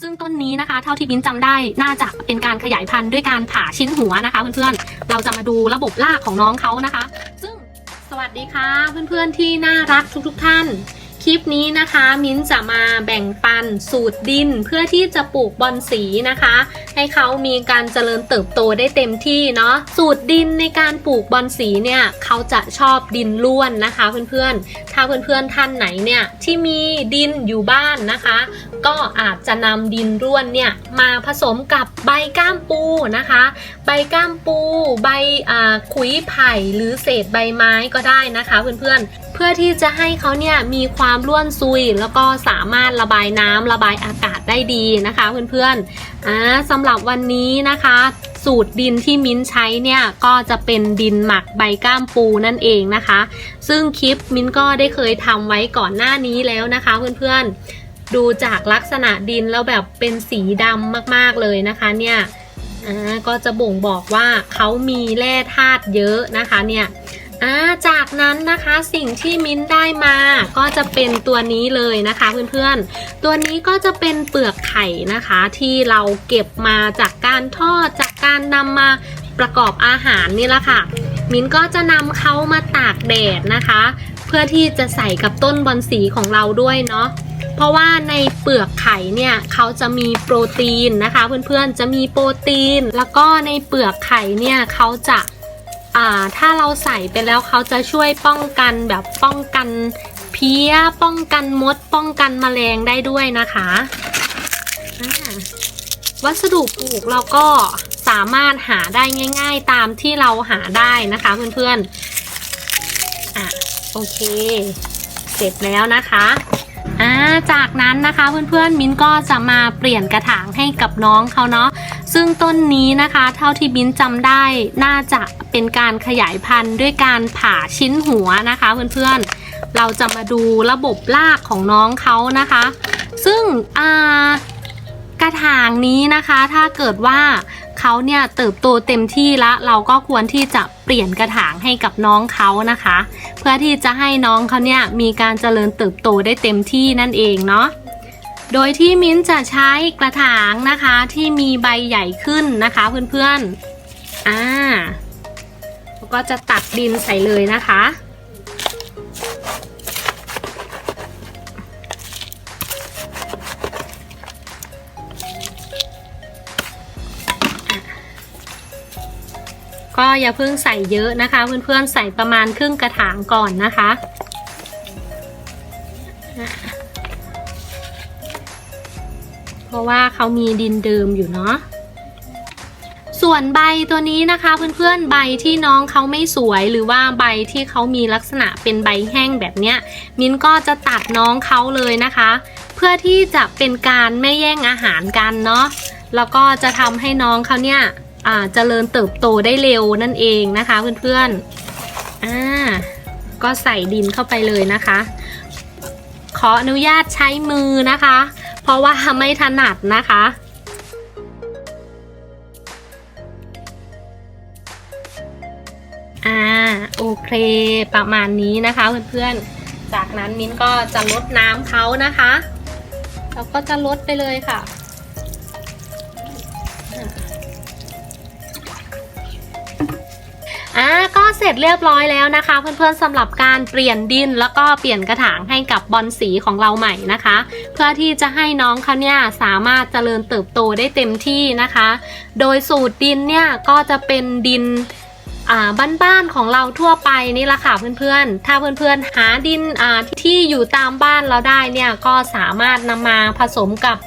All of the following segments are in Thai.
ซึ่งต้นนี้นะคะ เท่าที่บินจำได้น่าจะเป็นการขยายพันธุ์ด้วยการผ่าชิ้นหัวนะคะ เพื่อนๆเราจะมาดูระบบรากของน้องเขานะคะ ซึ่งสวัสดีค่ะ เพื่อนๆที่น่ารักทุกๆท่าน คลิปนี้นะคะ มิ้นจะมาแบ่งปันสูตรดินเพื่อที่จะปลูกบอนสีนะคะ ให้เขามีการเจริญเติบโตได้เต็มที่เนาะสูตรดินในการปลูกบอนสีเนี่ยเขาจะชอบดินล้วนนะคะเพื่อนๆ ถ้าเพื่อนๆท่านไหนเนี่ยที่มีดินอยู่บ้านนะคะ ก็อาจจะนำดินร่วนเนี่ยมาผสมกับใบก้ามปูนะคะ ใบก้ามปู ใบขุยไผ่หรือเศษใบไม้ก็ได้นะคะเพื่อนๆ เพื่อที่จะให้เขาเนี่ยมีความร่วนซุย แล้วก็สามารถระบายน้ำระบายอากาศได้ดีนะคะเพื่อนๆอ่าสำหรับหรับวันนี้นะคะ สูตรดินที่มิ้นใช้เนี่ยก็จะเป็นดินหมักใบก้ามปูนั่นเองนะคะ ซึ่งคลิปมิ้นก็ได้เคยทำไว้ก่อนหน้านี้แล้วนะคะเพื่อนๆ ดูจากลักษณะดินแล้วแบบเป็นสีดำมากๆเลยนะคะเนี่ยอ่าก็จะบ่งบอกว่าเขามีแร่ธาตุเยอะนะคะเนี่ย อ่าจากนั้นนะคะสิ่งที่มิ้นได้มาก็จะเป็นตัวนี้เลยนะคะเพื่อนๆ ตัวนี้ก็จะเป็นเปลือกไข่นะคะ ที่เราเก็บมาจากการทอดจากการนำมาประกอบอาหารนี่แหละค่ะ มิ้นก็จะนำเขามาตากแดดนะคะ เพื่อที่จะใส่กับต้นบอนสีของเราด้วยเนาะเพราะว่าในเปลือกไข่เนี่ยเขาจะมีโปรตีนนะคะ เพื่อนๆจะมีโปรตีน แล้วก็ในเปลือกไข่เนี่ยเขาจะ ถ้าเราใส่ไปแล้วเขาจะช่วยป้องกันแบบป้องกันเพี้ยป้องกันมด ป้องกันแมลงได้ด้วยนะคะวัสดุปลูกเราก็สามารถหาได้ง่าย ๆ ตามที่เราหาได้นะคะเพื่อนๆอะโอเค เสร็จแล้วนะคะอ่าจากนั้นนะคะเพื่อนๆ มิ้นก็จะมาเปลี่ยนกระถางให้กับน้องเขาเนาะซึ่งต้นนี้นะคะ เท่าที่มิ้นจำได้น่าจะ เป็นการขยายพันธุ์ด้วยการผ่าชิ้นหัวนะคะเพื่อนๆ เราจะมาดูระบบรากของน้องเขานะคะ ซึ่งกระถางนี้นะคะถ้าเกิดว่าเขาเนี่ยเติบโตเต็มที่แล้วเราก็ควรที่จะเปลี่ยนกระถางให้กับน้องเขานะคะ เพื่อที่จะให้น้องเขาเนี่ยมีการเจริญเติบโตได้เต็มที่นั่นเองเนาะโดยที่มิ้นจะใช้กระถางนะคะที่มีใบใหญ่ขึ้นนะคะเพื่อนๆอ่า ก็จะตักดินใส่เลยนะคะ ก็อย่าเพิ่งใส่เยอะนะคะ เพื่อนๆใส่ประมาณครึ่งกระถางก่อนนะคะเพราะว่าเขามีดินเดิมอยู่เนาะ ส่วนใบตัวนี้นะคะเพื่อนๆใบที่น้องเขาไม่สวยหรือว่าใบที่เขามีลักษณะเป็นใบแห้งแบบเนี้ยมิ้นก็จะตัดน้องเขาเลยนะคะ เพื่อที่จะเป็นการไม่แย่งอาหารกันเนาะแล้วก็จะทำให้น้องเขาเนี่ยอ่าเจริญเติบโตได้เร็วนั่นเองนะคะเพื่อนๆอ่าก็ใส่ดินเข้าไปเลยนะคะ ขออนุญาตใช้มือนะคะ เพราะว่าไม่ถนัดนะคะ โอเคประมาณนี้นะคะเพื่อนๆ จากนั้นมิ้นก็จะลดน้ำเขานะคะเราก็จะลดไปเลยค่ะอ่าก็เสร็จเรียบร้อยแล้วนะคะ เพื่อนๆสำหรับการเปลี่ยนดินแล้วก็เปลี่ยนกระถางให้กับบอลสีของเราใหม่นะคะ เพื่อที่จะให้น้องเขาเนี่ยสามารถเจริญเติบโตได้เต็มที่นะคะ โดยสูตรดินเนี่ยก็จะเป็นดิน บ้านๆของเราทั่วไปนี่แหละค่ะเพื่อนๆ ถ้าเพื่อนๆหาดินที่อยู่ตามบ้านเราได้เนี่ยก็สามารถนำมาผสมกับ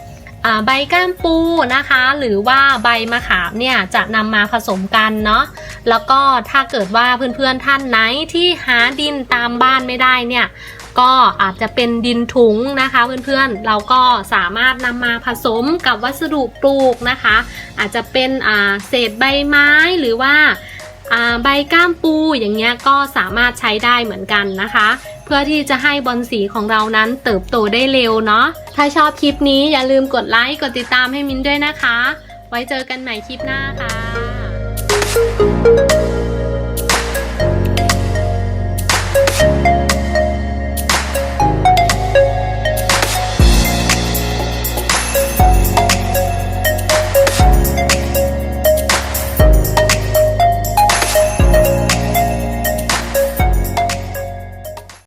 ใบก้ามปูนะคะ หรือว่าใบมะขามเนี่ยจะนำมาผสมกันเนาะแล้วก็ถ้าเกิดว่าเพื่อนๆท่านไหนที่หาดินตามบ้านไม่ได้เนี่ยก็อาจจะเป็นดินถุงนะคะเพื่อนๆ เราก็สามารถนำมาผสมกับวัสดุปลูกนะคะ อาจจะเป็นเศษใบไม้หรือว่า ใบก้ามปูอย่างเงี้ยก็สามารถใช้ได้เหมือนกันนะคะ เพื่อที่จะให้บอลสีของเรานั้นเติบโตได้เร็วเนาะถ้าชอบคลิปนี้อย่าลืมกดไลค์กดติดตามให้มินด้วยนะคะ ไว้เจอกันใหม่คลิปหน้าค่ะ